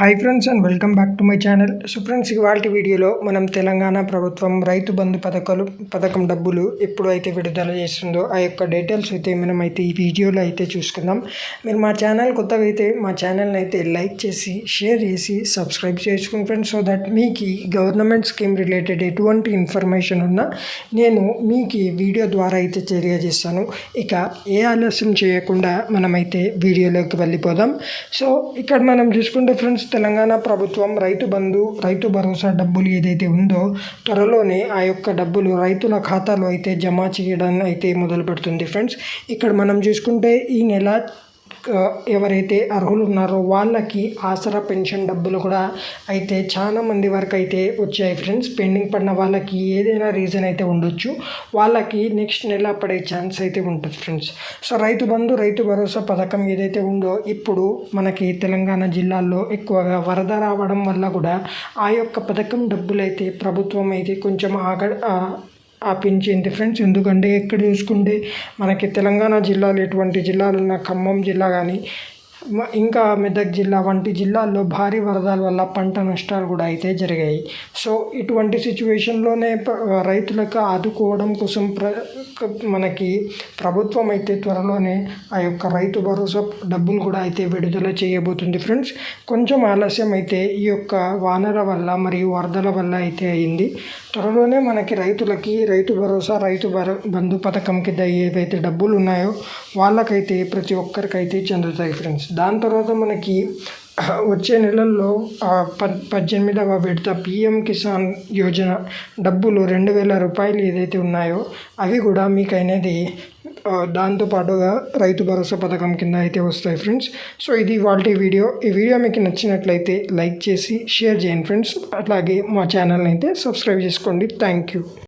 Hi friends and welcome back to my channel so friends ఇవాళ వీడియోలో మనం తెలంగాణ ప్రభుత్వం రైతు బంధు పథకాలు పథకం డబ్బులు ఎప్పుడు అయితే విడుదల చేస్తుందో ఆ యొక్క డీటెయిల్స్ అయితే మనం అయితే ఈ వీడియోలో అయితే చూసుకుందాం. మీరు మా ఛానల్ కొత్తగా అయితే మా ఛానల్ని అయితే లైక్ చేసి షేర్ చేసి సబ్స్క్రైబ్ చేసుకోండి ఫ్రెండ్స్ సో దట్ మీకు గవర్నమెంట్ స్కీమ్ రిలేటెడ్ ఎటువంటి ఇన్ఫర్మేషన్ ఉన్నా నేను మీకు వీడియో ద్వారా అయితే తెలియజేస్తాను. ఇక ఏ ఆలస్యం చేయకుండా మనమైతే వీడియోలోకి వెళ్ళిపోదాం. సో ఇక్కడ మనం చూసుకుంటే ఫ్రెండ్స్ తెలంగాణ ప్రభుత్వం రైతు బంధు రైతు భరోసా డబ్బులు ఏదైతే ఉందో త్వరలోనే ఆ యొక్క డబ్బులు రైతుల ఖాతాలో అయితే జమ చేయడం అయితే మొదలు పెడుతుంది ఫ్రెండ్స్ ఇక్కడ మనం చూసుకుంటే ఈ నెల ఎవరైతే అర్హులు ఉన్నారో వాళ్ళకి ఆసరా పెన్షన్ డబ్బులు కూడా అయితే చాలా మంది వరకు అయితే వచ్చాయి ఫ్రెండ్స్. పెండింగ్ పడిన వాళ్ళకి ఏదైనా రీజన్ అయితే ఉండొచ్చు. వాళ్ళకి నెక్స్ట్ నెల పడే ఛాన్స్ అయితే ఉంటుంది ఫ్రెండ్స్. సో రైతు బంధు రైతు భరోసా పథకం ఏదైతే ఉందో ఇప్పుడు మనకి తెలంగాణ జిల్లాల్లో ఎక్కువగా వరద రావడం వల్ల కూడా ఆ యొక్క పథకం డబ్బులు అయితే ప్రభుత్వం అయితే కొంచెం ఆగ ఆపించింది ఫ్రెండ్స్ ఎందుకంటే ఎక్కడ చూసుకుంటే మనకి తెలంగాణ జిల్లాలో ఎటువంటి జిల్లాలున్న ఖమ్మం జిల్లా కానీ ఇంకా మెదక్ జిల్లా వంటి జిల్లాల్లో భారీ వరదల వల్ల పంట నష్టాలు కూడా అయితే జరిగాయి. సో ఇటువంటి సిచ్యువేషన్లోనే రైతులకు ఆదుకోవడం కోసం ప్ర మనకి ప్రభుత్వం అయితే త్వరలోనే ఆ యొక్క రైతు భరోసా డబ్బులు కూడా అయితే విడుదల చేయబోతుంది ఫ్రెండ్స్. కొంచెం ఆలస్యం అయితే ఈ యొక్క వానర వల్ల మరియు వరదల వల్ల అయితే అయింది. త్వరలోనే మనకి రైతులకి రైతు భరోసా రైతు భరో బంధు పథకం కింద ఏవైతే డబ్బులు ఉన్నాయో వాళ్ళకైతే ప్రతి ఒక్కరికైతే చెందుతాయి ఫ్రెండ్స్. దాని తర్వాత మనకి వచ్చే నెలల్లో పద్ పద్దెనిమిదవ విడత పిఎం కిసాన్ యోజన డబ్బులు రెండు వేల రూపాయలు ఏదైతే ఉన్నాయో అవి కూడా మీకు అనేది దాంతోపాటుగా రైతు భరోసా పథకం కింద అయితే వస్తాయి ఫ్రెండ్స్. సో ఇది వాళ్ళ వీడియో. ఈ వీడియో మీకు నచ్చినట్లయితే లైక్ చేసి షేర్ చేయండి ఫ్రెండ్స్. అట్లాగే మా ఛానల్ని అయితే సబ్స్క్రైబ్ చేసుకోండి. Thank you.